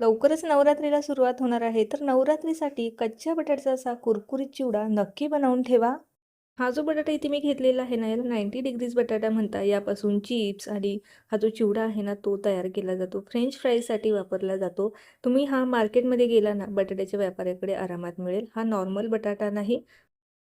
लवकरच नवरात्रीला सुरुवात होणार आहे. तर नवरात्रीसाठी कच्च्या बटाट्याचा असा कुरकुरीत चिवडा नक्की बनवून ठेवा. हा जो बटाटा इथे मी घेतलेला आहे ना याला नाईंटी डिग्रीज बटाटा म्हणता. यापासून चिप्स आणि हा जो चिवडा आहे ना तो तयार केला जातो. फ्रेंच फ्राईजसाठी वापरला जातो. तुम्ही हा मार्केटमध्ये गेला ना बटाट्याच्या व्यापाऱ्याकडे आरामात मिळेल. हा नॉर्मल बटाटा नाही.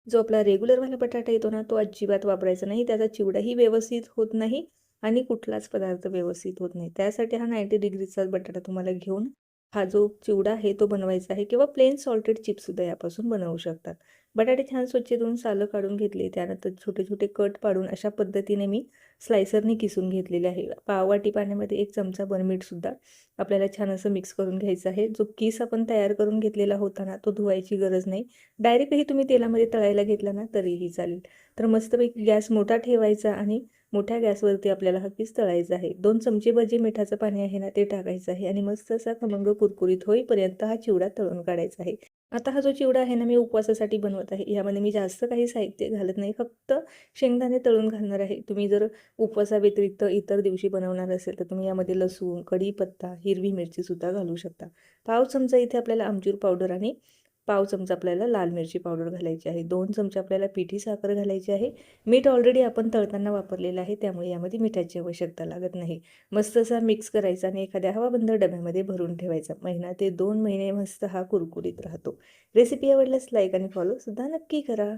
जो आपला रेग्युलरवाला बटाटा येतो ना तो अजिबात वापरायचा नाही. त्याचा चिवडाही व्यवस्थित होत नाही आणि कुठलाच पदार्थ व्यवस्थित होत नाही. त्यासाठी हा नाईंटी डिग्रीचा बटाटा तुम्हाला घेऊन हा जो चिवडा आहे तो बनवायचा आहे किंवा प्लेन सॉल्टेड चिप्ससुद्धा यापासून बनवू शकतात. बटाटे छान स्वच्छ धुवून सालं काढून घेतली त्यानंतर छोटे छोटे कट पाडून अशा पद्धतीने मी स्लायसरने किसून घेतलेले आहे. पाववाटी पाण्यामध्ये एक चमचा बनमीठसुद्धा आपल्याला छान असं मिक्स करून घ्यायचं आहे. जो किस आपण तयार करून घेतलेला होता ना तो धुवायची गरज नाही. डायरेक्टही तुम्ही तेलामध्ये तळायला घेतला ना तरीही चालेल. तर मस्तपैकी गॅस मोठा ठेवायचा आणि मोठ्या गॅसवरती आपल्याला हा तळायचं तळायचा आहे? दोन चमचेभर जे मिठाचं पाणी आहे ना ते टाकायचं आहे आणि मस्त असा खमंग कुरकुरीत होईपर्यंत हा चिवडा तळून काढायचा आहे. आता हा जो चिवडा आहे ना मी उपवासासाठी बनवत आहे. यामध्ये मी जास्त काही साहित्य घालत नाही फक्त शेंगदाणे तळून घालणार आहे. तुम्ही जर उपवासाव्यतिरिक्त इतर दिवशी बनवणार असेल तर तुम्ही यामध्ये लसूण कढीपत्ता हिरवी मिरचीसुद्धा घालू शकता. पाव चमचा इथे आपल्याला आमचूर पावडर आणि पाव चमचा आपल्याला लाल मिरची पावडर घालायची आहे. दोन चमचे आपल्याला पिठी साखर घालायची आहे. मीठ ऑलरेडी आपण तळताना वापरलेलं आहे. त्यामुळे यामध्ये मिठाची आवश्यकता लागत नाही. मस्त असा मिक्स करायचा आणि एखाद्या हवाबंद डब्यामध्ये भरून ठेवायचा. महिना ते दोन महिने मस्त हा कुरकुरीत राहतो. रेसिपी आवडल्यास लाईक आणि फॉलोसुद्धा नक्की करा.